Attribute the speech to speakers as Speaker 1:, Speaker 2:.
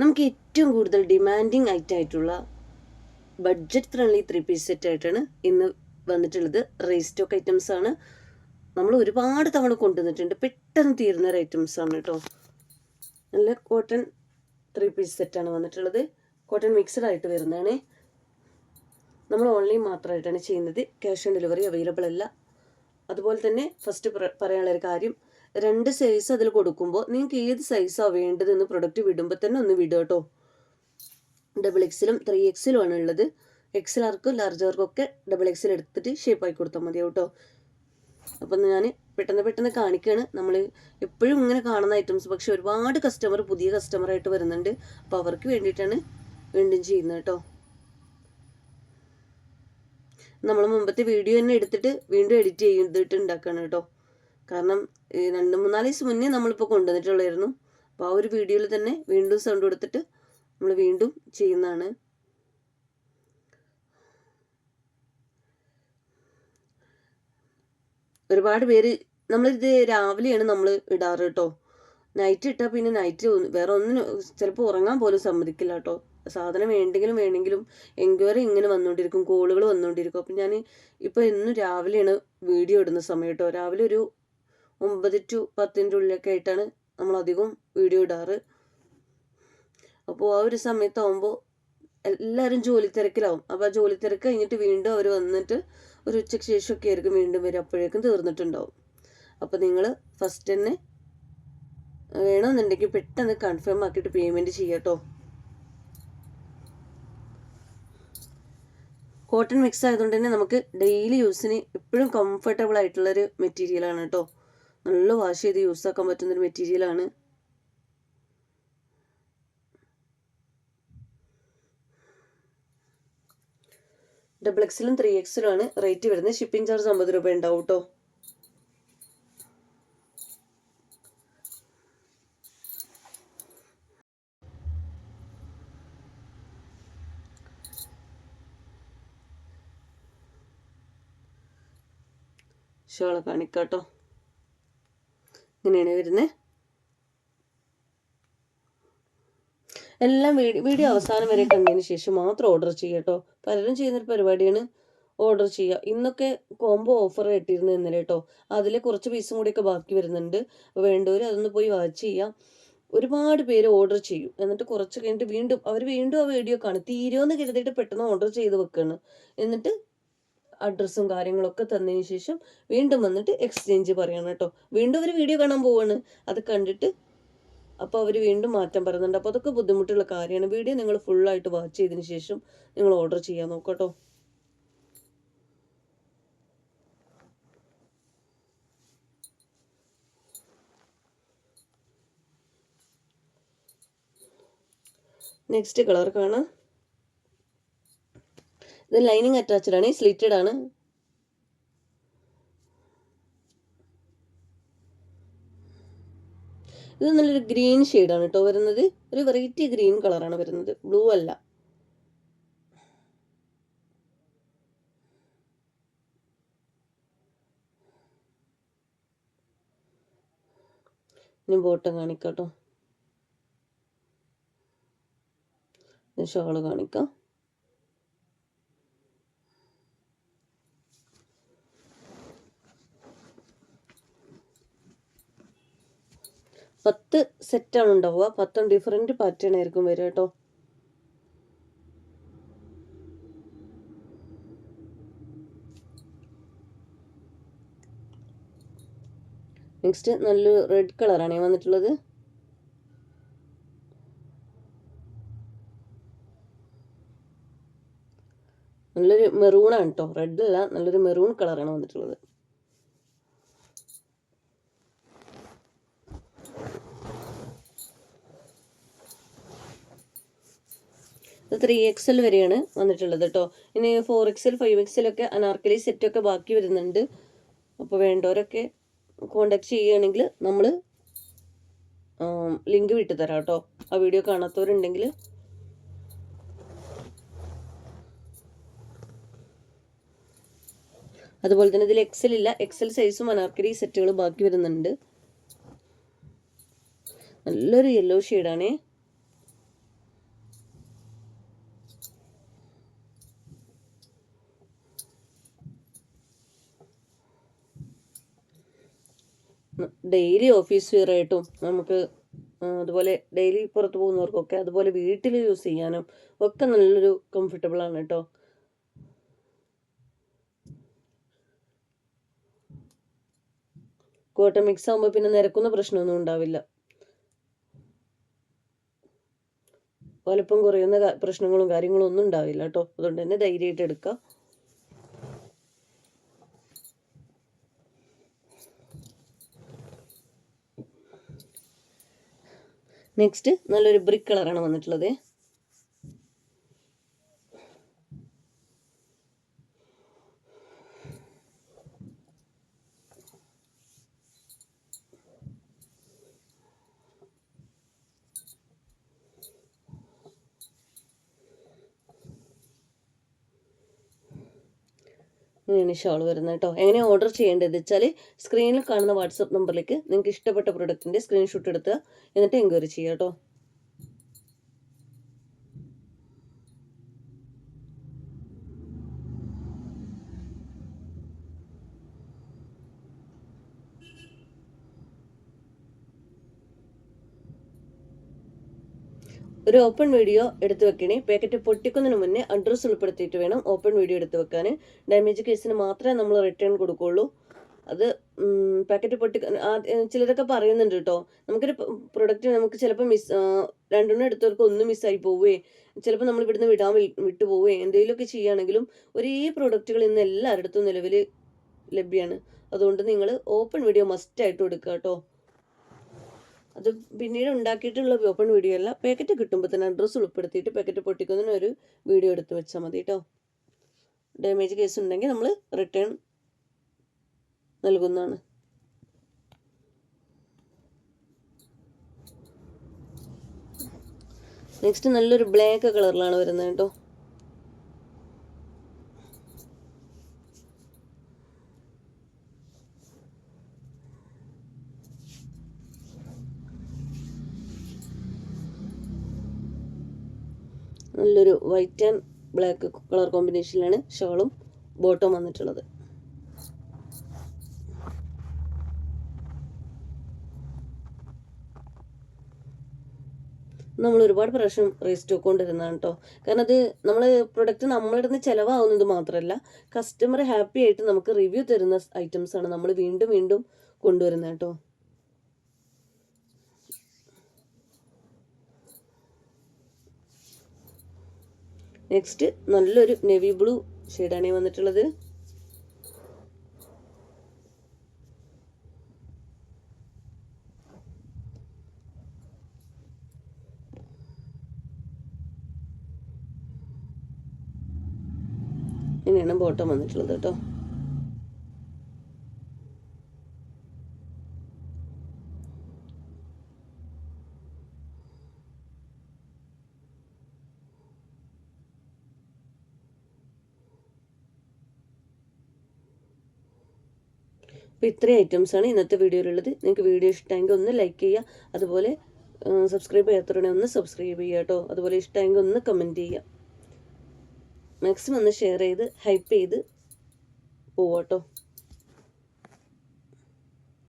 Speaker 1: നമുക്ക് ഏറ്റവും കൂടുതൽ ഡിമാൻഡിങ് ആയിട്ടുള്ള budget friendly three piece set ആയിട്ടാണ് ഇന്ന് വന്നിട്ടുള്ളത്. റേസ് സ്റ്റോക്ക് ഐറ്റംസ് ആണ്. നമ്മൾ ഒരുപാട് തവണ കൊണ്ടുവന്നിട്ടുണ്ട്. പെട്ടെന്ന് തീരുന്ന ഒരു ഐറ്റംസ് ആണ് കേട്ടോ. നല്ല കോട്ടൺ ത്രീ പീസ് സെറ്റാണ് വന്നിട്ടുള്ളത്. കോട്ടൺ മിക്സഡ് ആയിട്ട് വരുന്നതാണ്. നമ്മൾ ഓൺലൈൻ മാത്രമായിട്ടാണ് ചെയ്യുന്നത്. ക്യാഷ് ഓൺ ഡെലിവറി അവൈലബിൾ അല്ല. അതുപോലെ തന്നെ ഫസ്റ്റ് പറയാനുള്ള ഒരു കാര്യം രണ്ട് സൈസ് അതിൽ കൊടുക്കുമ്പോൾ നിങ്ങൾക്ക് ഏത് സൈസാണ് വേണ്ടതെന്ന് പ്രൊഡക്റ്റ് വിടുമ്പോൾ തന്നെ ഒന്ന് വിടുക കേട്ടോ. ഡബിൾ എക്സിലും ത്രീ എക്സിലും ആണ് ഉള്ളത്. എക്സിലാർക്കും ലാർജർക്കും ഒക്കെ ഡബിൾ എക്സിൽ എടുത്തിട്ട് ഷേപ്പ് ആക്കി കൊടുത്താൽ മതി കേട്ടോ. അപ്പം ഞാൻ പെട്ടെന്ന് പെട്ടെന്ന് കാണിക്കുകയാണ് നമ്മൾ എപ്പോഴും ഇങ്ങനെ കാണുന്ന ഐറ്റംസ് പക്ഷെ ഒരുപാട് കസ്റ്റമർ പുതിയ കസ്റ്റമറായിട്ട് വരുന്നുണ്ട്. അപ്പോൾ അവർക്ക് വേണ്ടിയിട്ടാണ് വീണ്ടും ചെയ്യുന്നത് കേട്ടോ. നമ്മൾ മുമ്പത്തെ വീഡിയോ തന്നെ എടുത്തിട്ട് വീണ്ടും എഡിറ്റ് ചെയ്തിട്ട് ഉണ്ടാക്കുകയാണ് കേട്ടോ. കാരണം രണ്ട് മൂന്നാൽ ദിവസം മുന്നേ നമ്മളിപ്പോൾ കൊണ്ടുവന്നിട്ടുള്ളായിരുന്നു. അപ്പോൾ ആ ഒരു വീഡിയോയിൽ തന്നെ വീണ്ടും സൗണ്ട് കൊടുത്തിട്ട് നമ്മൾ വീണ്ടും ചെയ്യുന്നതാണ്. ഒരുപാട് പേര് നമ്മളിത് രാവിലെയാണ് നമ്മൾ ഇടാറ് കേട്ടോ നൈറ്റ് ഇട്ടാൽ പിന്നെ നൈറ്റ് വേറെ ഒന്നിനും ചിലപ്പോൾ ഉറങ്ങാൻ പോലും സമ്മതിക്കില്ല കേട്ടോ സാധനം വേണ്ടെങ്കിലും വേണമെങ്കിലും എൻക്വയറി ഇങ്ങനെ വന്നുകൊണ്ടിരിക്കും കോളുകൾ വന്നുകൊണ്ടിരിക്കും അപ്പം ഞാൻ ഇപ്പോൾ എന്നും രാവിലെയാണ് വീഡിയോ ഇടുന്ന സമയം കേട്ടോ രാവിലെ ഒരു ഒമ്പത് ടു പത്തിന്റെ ഉള്ളിലൊക്കെ ആയിട്ടാണ് നമ്മൾ അധികവും വീഡിയോ ഇടാറ്. അപ്പോൾ ആ ഒരു സമയത്താവുമ്പോൾ എല്ലാവരും ജോലി തിരക്കിലാവും. അപ്പോൾ ആ ജോലി തിരക്ക് കഴിഞ്ഞിട്ട് വീണ്ടും അവർ വന്നിട്ട് ഒരു ഉച്ചയ്ക്ക് ശേഷമൊക്കെ ആയിരിക്കും വീണ്ടും വരും അപ്പോഴേക്കും തീർന്നിട്ടുണ്ടാവും. അപ്പോൾ നിങ്ങൾ ഫസ്റ്റ് തന്നെ വേണമെന്നുണ്ടെങ്കിൽ പെട്ടെന്ന് കൺഫേം ആക്കിയിട്ട് പേയ്മെന്റ് ചെയ്യാട്ടോ കോട്ടൺ മിക്സ് ആയതുകൊണ്ട് തന്നെ നമുക്ക് ഡെയിലി യൂസിന് എപ്പോഴും കംഫർട്ടബിൾ ആയിട്ടുള്ളൊരു മെറ്റീരിയലാണ് കേട്ടോ നല്ല വാഷ് ചെയ്ത് യൂസ് ആക്കാൻ പറ്റുന്നൊരു മെറ്റീരിയലാണ് ഡബിൾ എക്സിലും ത്രീ എക്സിലും ആണ്. റേറ്റ് വരുന്നത് ഷിപ്പിംഗ് ചാർജ് അമ്പത് രൂപ ഉണ്ടാവും കേട്ടോ ഷോൾ കാണിക്കാട്ടോ. ഇങ്ങനെയാണ് വരുന്നത് എല്ലാം വീഡിയോ വീഡിയോ അവസാനം വരെ കണ്ടതിന് ശേഷം മാത്രം ഓർഡർ ചെയ്യുക കേട്ടോ. പലരും ചെയ്യുന്നൊരു പരിപാടിയാണ് ഓർഡർ ചെയ്യുക. ഇന്നൊക്കെ കോംബോ ഓഫർ കിട്ടിയിരുന്നു ഇന്നലെ കേട്ടോ. അതിൽ കുറച്ച് പീസും കൂടിയൊക്കെ ബാക്കി വരുന്നുണ്ട്. വേണ്ടവർ അതൊന്ന് പോയി വാച്ച് ചെയ്യാം ഒരുപാട് പേര് ഓർഡർ ചെയ്യും. എന്നിട്ട് കുറച്ച് കഴിഞ്ഞിട്ട് വീണ്ടും അവർ വീണ്ടും ആ വീഡിയോ കാണും. തീരുമെന്ന് കരുതിയിട്ട് പെട്ടെന്ന് ഓർഡർ ചെയ്ത് വെക്കുകയാണ് എന്നിട്ട് അഡ്രസ്സും കാര്യങ്ങളൊക്കെ തന്നതിന് ശേഷം വീണ്ടും വന്നിട്ട് എക്സ്ചേഞ്ച് പറയണം കേട്ടോ വീണ്ടും ഒരു വീഡിയോ കാണാൻ പോവാണ്. അത് കണ്ടിട്ട് അപ്പോൾ അവർ വീണ്ടും മാറ്റം പറയുന്നുണ്ട്. അപ്പോൾ അതൊക്കെ ബുദ്ധിമുട്ടുള്ള കാര്യമാണ്. വീഡിയോ നിങ്ങൾ ഫുള്ളായിട്ട് വാച്ച് ചെയ്തതിന് ശേഷം നിങ്ങൾ ഓർഡർ ചെയ്യാൻ നോക്കട്ടോ നെക്സ്റ്റ് കളർ കാണാം. ഇത് ലൈനിങ് അറ്റാച്ച്ഡ് ആണ് സ്ലിറ്റഡ് ആണ്. ഇത് നല്ലൊരു ഗ്രീൻ ഷെയ്ഡാണ് കേട്ടോ വരുന്നത്. ഒരു വെറൈറ്റി ഗ്രീൻ കളറാണ് വരുന്നത്. ബ്ലൂ അല്ല. ഇനി ബോട്ടം കാണിക്കാട്ടോ ഷോൾ കാണിക്കാം. പത്ത് സെറ്റാണ് ഉണ്ടാവുക. പത്തും ഡിഫറെന്റ് പാറ്റേൺ ആയിരിക്കും വരിക കേട്ടോ. നെക്സ്റ്റ് നല്ലൊരു റെഡ് കളറാണ് വന്നിട്ടുള്ളത്. നല്ലൊരു മെറൂണാണ് കേട്ടോ. റെഡ് അല്ല നല്ലൊരു മെറൂൺ കളറാണ് വന്നിട്ടുള്ളത്. ഇത് ത്രീ എക്സൽ വരെയാണ് വന്നിട്ടുള്ളത് കേട്ടോ ഇനി ഫോർ എക്സൽ ഫൈവ് എക്സലൊക്കെ അനാർക്കലി സെറ്റൊക്കെ ബാക്കി വരുന്നുണ്ട്. അപ്പോൾ വേണ്ടവരൊക്കെ കോണ്ടാക്ട് ചെയ്യുകയാണെങ്കിൽ നമ്മൾ ലിങ്ക് വിട്ടുതരാം കേട്ടോ ആ വീഡിയോ കാണാത്തവരുണ്ടെങ്കിൽ. അതുപോലെ തന്നെ ഇതിൽ എക്സൽ ഇല്ല. എക്സൽ സൈസും അനാർക്കലി സെറ്റുകൾ ബാക്കി വരുന്നുണ്ട്. നല്ലൊരു യെല്ലോ ഷെയ്ഡാണേ ഡെയിലി ഓഫീസ് വെയർ ആയിട്ടും നമുക്ക് അതുപോലെ ഡെയിലി പുറത്ത് പോകുന്നവർക്കൊക്കെ അതുപോലെ വീട്ടിൽ യൂസ് ചെയ്യാനും ഒക്കെ നല്ലൊരു കംഫർട്ടബിൾ ആണ് കേട്ടോ. കോട്ടൺ മിക്സ് ആകുമ്പോൾ പിന്നെ നിരക്കുന്ന പ്രശ്നമൊന്നും ഉണ്ടാവില്ല. വലുപ്പം കുറയുന്ന പ്രശ്നങ്ങളും കാര്യങ്ങളും ഒന്നും ഉണ്ടാവില്ല കേട്ടോ. അതുകൊണ്ട് തന്നെ ധൈര്യമായിട്ട് എടുക്കാം നെക്സ്റ്റ് നല്ലൊരു ബ്രിക്ക് കളറാണ് വന്നിട്ടുള്ളത്. ഇങ്ങനെയാണ് ഷോൾ വരുന്നത് കേട്ടോ. എങ്ങനെ ഓർഡർ ചെയ്യേണ്ടത്? വെച്ചാൽ സ്ക്രീനിൽ കാണുന്ന വാട്സപ്പ് നമ്പറിലേക്ക് നിങ്ങൾക്ക് ഇഷ്ടപ്പെട്ട പ്രൊഡക്റ്റിന്റെ സ്ക്രീൻഷോട്ട് എടുത്ത് എന്നിട്ട് എൻക്വയറി ചെയ്യുക കേട്ടോ. ഒരു ഓപ്പൺ വീഡിയോ എടുത്തു വെക്കണേ. പാക്കറ്റ് പൊട്ടിക്കുന്നതിന് മുന്നേ അഡ്രസ്സ് ഉൾപ്പെടുത്തിയിട്ട് വേണം ഓപ്പൺ വീഡിയോ എടുത്തു വെക്കാൻ ഡാമേജ് കേസിന് മാത്രമേ നമ്മൾ റിട്ടേൺ കൊടുക്കുള്ളൂ. അത് പാക്കറ്റ് പൊട്ടി ചിലരൊക്കെ പറയുന്നുണ്ട് കേട്ടോ നമുക്കൊരു പ്രൊഡക്റ്റ് നമുക്ക് ചിലപ്പോൾ മിസ് രണ്ടെണ്ണം എടുത്തവർക്ക് ഒന്ന് മിസ്സായി പോവേ. ചിലപ്പോൾ നമ്മൾ ഇവിടുന്ന് വിടാൻ വിട്ടുപോവേ എന്തെങ്കിലുമൊക്കെ ചെയ്യുകയാണെങ്കിലും ഒരേ പ്രൊഡക്റ്റുകൾ ഇന്ന് എല്ലായിടത്തും നിലവിൽ ലഭ്യമാണ് അതുകൊണ്ട് നിങ്ങൾ ഓപ്പൺ വീഡിയോ മസ്റ്റായിട്ട് എടുക്കുക കേട്ടോ അത് പിന്നീട് ഉണ്ടാക്കിയിട്ടുള്ള ഓപ്പൺ വീഡിയോ അല്ല പാക്കറ്റ് കിട്ടുമ്പോൾ തന്നെ അഡ്രസ്സ് ഉൾപ്പെടുത്തിയിട്ട് പാക്കറ്റ് പൊട്ടിക്കുന്നതിന് ഒരു വീഡിയോ എടുത്ത് വെച്ചാൽ മതി കേട്ടോ ഡാമേജ് കേസ് ഉണ്ടെങ്കിൽ നമ്മൾ റിട്ടേൺ നൽകുന്നതാണ്. നെക്സ്റ്റ് നല്ലൊരു ബ്ലാക്ക് കളറിലാണ് വരുന്നത് കേട്ടോ നല്ലൊരു വൈറ്റ് ആൻഡ് ബ്ലാക്ക് കളർ കോമ്പിനേഷനിലാണ് ഷോളും ബോട്ടം വന്നിട്ടുള്ളത്. നമ്മൾ ഒരുപാട് പ്രാവശ്യം റീസ്റ്റോക്ക് കൊണ്ടിരുന്നതാണ് കേട്ടോ കാരണം അത് നമ്മൾ പ്രൊഡക്റ്റ് നമ്മളുടെ നിന്ന് ചിലവാകുന്നത് മാത്രമല്ല കസ്റ്റമർ ഹാപ്പി ആയിട്ട് നമുക്ക് റിവ്യൂ തരുന്ന ഐറ്റംസ് ആണ് നമ്മൾ വീണ്ടും വീണ്ടും കൊണ്ടുവരുന്നത് കേട്ടോ നെക്സ്റ്റ് നല്ലൊരു നെവി ബ്ലൂ ഷെയ്ഡാണ് വന്നിട്ടുള്ളത്. ഇങ്ങനെയാണ് ബോട്ടം വന്നിട്ടുള്ളത് കേട്ടോ. അപ്പോൾ ഇത്രയും ഐറ്റംസ് ആണ് ഇന്നത്തെ വീഡിയോയിലുള്ളത് നിങ്ങൾക്ക് വീഡിയോ ഇഷ്ടമെങ്കിൽ ഒന്ന് ലൈക്ക് ചെയ്യുക. അതുപോലെ സബ്സ്ക്രൈബ് ചെയ്യാത്തവരുണ്ടെങ്കിൽ ഒന്ന് സബ്സ്ക്രൈബ് ചെയ്യുക കേട്ടോ. അതുപോലെ ഇഷ്ടമെങ്കിൽ ഒന്ന് കമന്റ് ചെയ്യുക. മാക്സിമം ഒന്ന് ഷെയർ ചെയ്ത് ഹൈപ്പ് ചെയ്ത് പോവാട്ടോ